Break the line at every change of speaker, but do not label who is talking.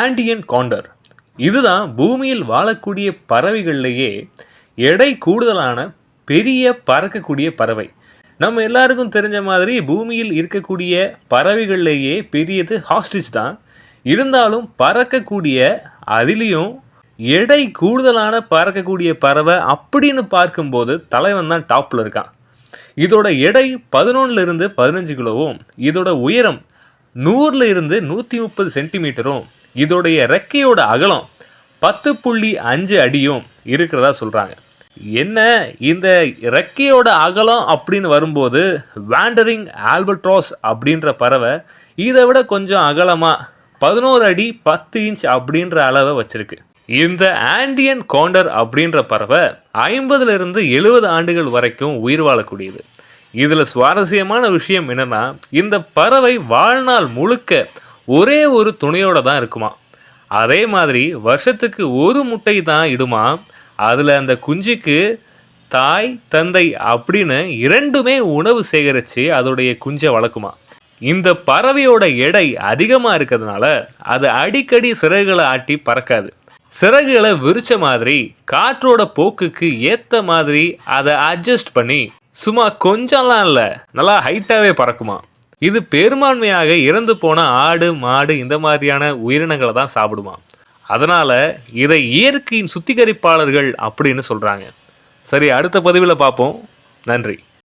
ஆண்டியன் counter. இதுதான் பூமியில் வாழக்கூடிய பறவைகள்லேயே எடை கூடுதலான பெரிய பறக்கக்கூடிய பறவை. நம்ம எல்லாருக்கும் தெரிஞ்ச மாதிரி பூமியில் இருக்கக்கூடிய பறவைகள்லேயே பெரியது ஹாஸ்டிச் தான். இருந்தாலும் பறக்கக்கூடிய அதிலையும் எடை கூடுதலான பறக்கக்கூடிய பறவை அப்படின்னு பார்க்கும்போது தலைவன் தான் டாப்பில் இருக்கான். இதோட எடை பதினொன்னுலேருந்து பதினஞ்சு கிலோவும் இதோட உயரம் நூறுல இருந்து நூற்றி முப்பது சென்டிமீட்டரும் இதோடைய ரெக்கையோட அகலம் பத்து புள்ளி அஞ்சு அடியும் இருக்கிறதா சொல்கிறாங்க என்ன இந்த ரெக்கையோட அகலம் அப்படின்னு வரும்போது வேண்டரிங் ஆல்பட்ராஸ் அப்படின்ற பறவை இதை விட கொஞ்சம் அகலமாக பதினோரு அடி பத்து இன்ச் அப்படின்ற அளவை வச்சிருக்கு. இந்த ஆண்டியன் கோண்டர் அப்படின்ற பறவை ஐம்பதுலேருந்து எழுபது ஆண்டுகள் வரைக்கும் உயிர் வாழக்கூடியது. இதில் சுவாரஸ்யமான விஷயம் என்னன்னா இந்த பறவை வாழ்நாள் முழுக்க ஒரே ஒரு துணையோட தான் இருக்குமா? அதே மாதிரி வருஷத்துக்கு ஒரு முட்டை தான் இடுமா? அதில் அந்த குஞ்சுக்கு தாய் தந்தை அப்படின்னு இரண்டுமே உணவு சேகரித்து அதோடைய குஞ்சை வளர்க்குமா? இந்த பறவையோட எடை அதிகமாக இருக்கிறதுனால அது அடிக்கடி சிறகுகளை ஆட்டி பறக்காது. சிறகுகளை விரிச்ச மாதிரி காற்றோட போக்குக்கு ஏற்ற மாதிரி அதை அட்ஜஸ்ட் பண்ணி சும்மா கொஞ்சம்லாம் இல்லை நல்லா ஹைட்டாகவே பறக்குமா? இது பெரும்பான்மையாக இறந்து போன ஆடு மாடு இந்த மாதிரியான உயிரினங்களை தான் சாப்பிடுமா? அதனால் இதை இயற்கையின் சுத்திகரிப்பாளர்கள் அப்படின்னு சொல்கிறாங்க சரி அடுத்த பதிவில் பார்ப்போம். நன்றி.